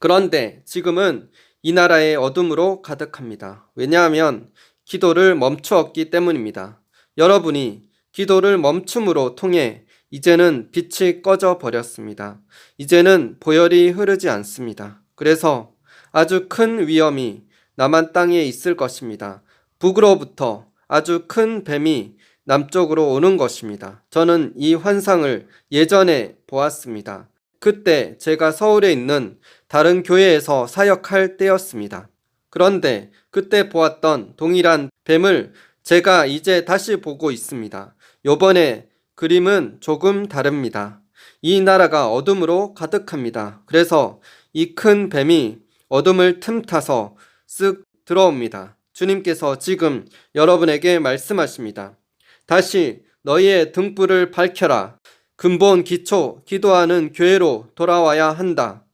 그런데 지금은 이 나라의 어둠으로 가득합니다. 왜냐하면 기도를 멈추었기 때문입니다. 여러분이 기도를 멈춤으로 통해 이제는 빛이 꺼져 버렸습니다. 이제는 보혈이 흐르지 않습니다. 그래서 아주 큰 위험이 남한 땅에 있을 것입니다. 북으로부터 아주 큰 뱀이 남쪽으로 오는 것입니다. 저는 이 환상을 예전에 보았습니다. 그때 제가 서울에 있는 다른 교회에서 사역할 때였습니다. 그런데 그때 보았던 동일한 뱀을 제가 이제 다시 보고 있습니다. 요번에 그림은 조금 다릅니다. 이 나라가 어둠으로 가득합니다. 그래서 이 큰 뱀이 어둠을 틈타서 쓱 들어옵니다. 주님께서 지금 여러분에게 말씀하십니다. 다시 너희의 등불을 밝혀라. 근본 기초 기도하는 교회로 돌아와야 한다.